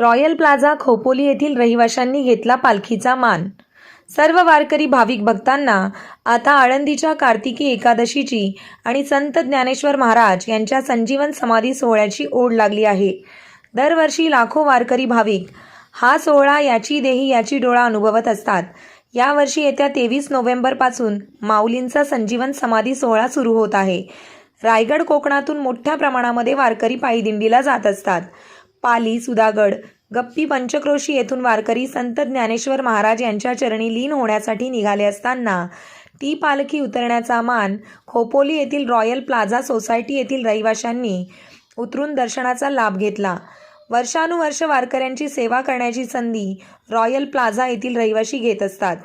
Royal plaza Khopoli येथील रहिवाशांनी घेतला पालखीचा मान. सर्व वारकरी भाविक भक्तांना आता आळंदीच्या कार्तिकी एकादशीची आणि संत ज्ञानेश्वर महाराज यांच्या संजीवन समाधी सोहळ्याची ओढ लागली आहे. दरवर्षी लाखो वारकरी भाविक हा सोहळा याची देही याची डोळा अनुभवत असतात. यावर्षी येत्या तेवीस नोव्हेंबरपासून माऊलींचा संजीवन समाधी सोहळा सुरू होत आहे. रायगड कोकणातून मोठ्या प्रमाणामध्ये वारकरी पायी दिंडीला जात असतात. पाली सुधागड गप्पी पंचक्रोशी येथून वारकरी संत ज्ञानेश्वर महाराज यांच्या चरणी लीन होण्यासाठी निघाले असताना ती पालखी उतरण्याचा मान खोपोली येथील रॉयल प्लाझा सोसायटी येथील रहिवाशांनी उतरून दर्शनाचा लाभ घेतला. वर्षानुवर्ष वारकऱ्यांची सेवा करण्याची संधी रॉयल प्लाझा येथील रहिवाशी घेत असतात.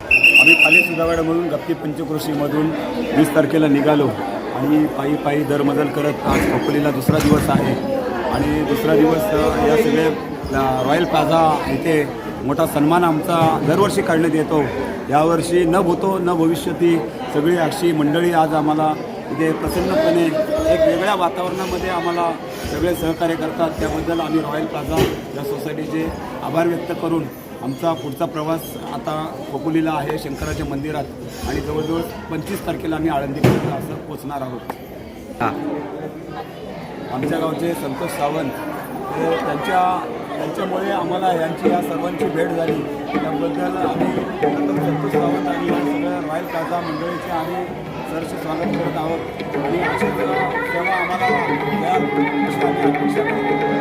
आम्ही पाली सुधागड गप्पी पंचक्रोशीमधून वीस तारखेला निघालो आणि पायी पायी दरमजल करत आज खोपोलीला दुसरा दिवस आहे. आणि दुसरा दिवस या सगळे रॉयल प्लाझा इथे मोठा सन्मान आमचा दरवर्षी काढण्यात येतो. यावर्षी न भूतो न भविष्यती सगळी अशी मंडळी आज आम्हाला इथे प्रसन्नपणे एक वेगळ्या वातावरणामध्ये आम्हाला सगळे सहकार्य करतात. त्याबद्दल आम्ही रॉयल प्लाझा या सोसायटीचे आभार व्यक्त करून आमचा पुढचा प्रवास आता खोपोलीला आहे शंकराच्या मंदिरात. आणि जवळजवळ पंचवीस तारखेला आम्ही आळंदीपर्यंत असं पोचणार आहोत. आमच्या गावचे संतोष सावंत हे त्यांच्या त्यांच्यामुळे आम्हाला यांची या सर्वांची भेट झाली. त्याबद्दल आम्ही प्रथम संतोष सावंत आणि या सगळ्या रॉयल काजा मंडळीचे आम्ही सरसे स्वागत करत आहोत. आणि अशीच तेव्हा आम्हाला या अपेक्षा करतो